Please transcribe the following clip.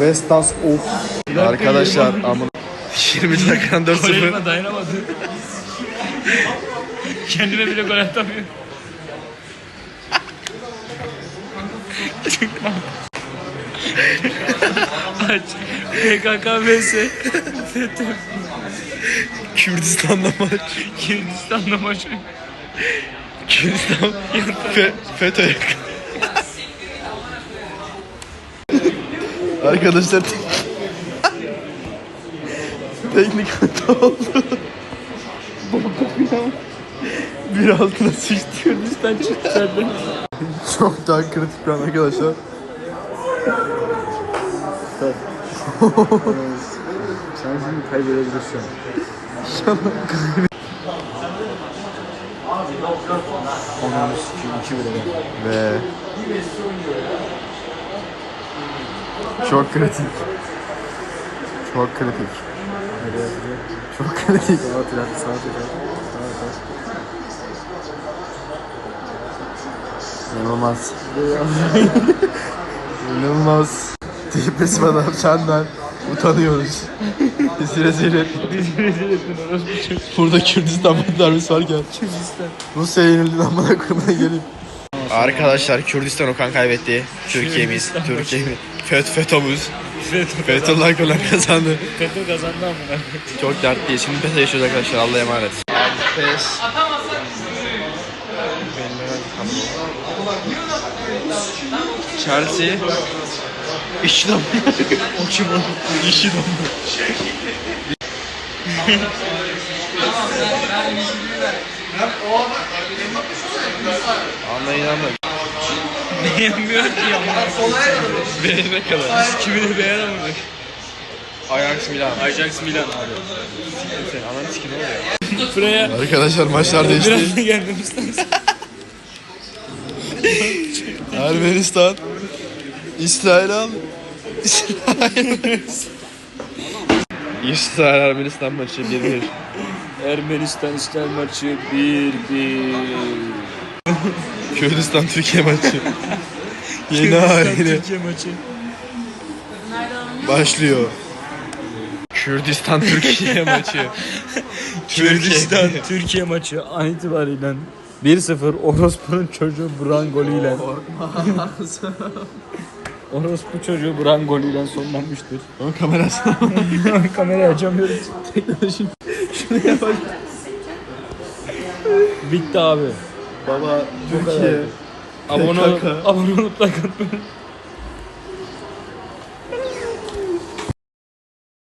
Vestas of. Arkadaşlar amın 20 dakikadan 4-0. Kolejime dayanamadı. Kendime bile gol atamıyor. Aç. PKK vs. FETÖ. Kürdistan'da maç. Kürdistan'da maç. Kürdistan Fe, FETÖ Arkadaşlar teknik hata oldu. bir altına sıçtı. Kürdistan çıktı. Çok daha kritik bir an arkadaşlar. Sen şimdi kaybedebilirsin. Ananı sikiyim iki bile. Ve çok kritik. Çok kritik. Çok kritik. Sağa trak. Sağa trak. İnanılmaz. İnanılmaz. Depresifa'dan senden utanıyoruz. Bizi rezil ettin. Bizi rezil ettin orospu çocuğu. Burada Kürdistan darbesi varken Kürdistan. Rusya yenildi amına koyduğuna gelip. Arkadaşlar Kürdistan Okan kaybetti. Türkiye'miz, Türkiye'miz. FET, FETÖ'müz. FETÖ Fethullah Gülen kazandı. FETÖ kazandı amına. Çok dertliyiz. Şimdi PES yaşıyoruz arkadaşlar. Allah'a emanet. PES. Chelsea. İşlem. o kim o? İşlem. Anlayın anlayın. Beğenmiyor ki amına. Beğenene kadar. Kimi de beğenemedik. Ajax Milan. Ajax Milan abi. Sen ananı sikin oluyor. Buraya Arkadaşlar maçlar değişti. biraz da gelmemiz lazım. Ermenistan. İsrail al. İsrail. İsrail Ermenistan maçı 1-1. Ermenistan İsrail maçı 1-1. Kürdistan Türkiye maçı. Yeni haliyle Türkiye maçı. başlıyor. Kürdistan Türkiye maçı. Kürdistan Türkiye maçı an itibariyle 1-0 Orospu'nun çocuğu Buran golüyle. Orospu çocuğu Buran golüyle sonlanmıştır. Onun kamerası. Kamerayı açamıyoruz. Teknoloji. Bitti abi. Baba. Türkiye. Abone PKK. olup, abone olup like atmayı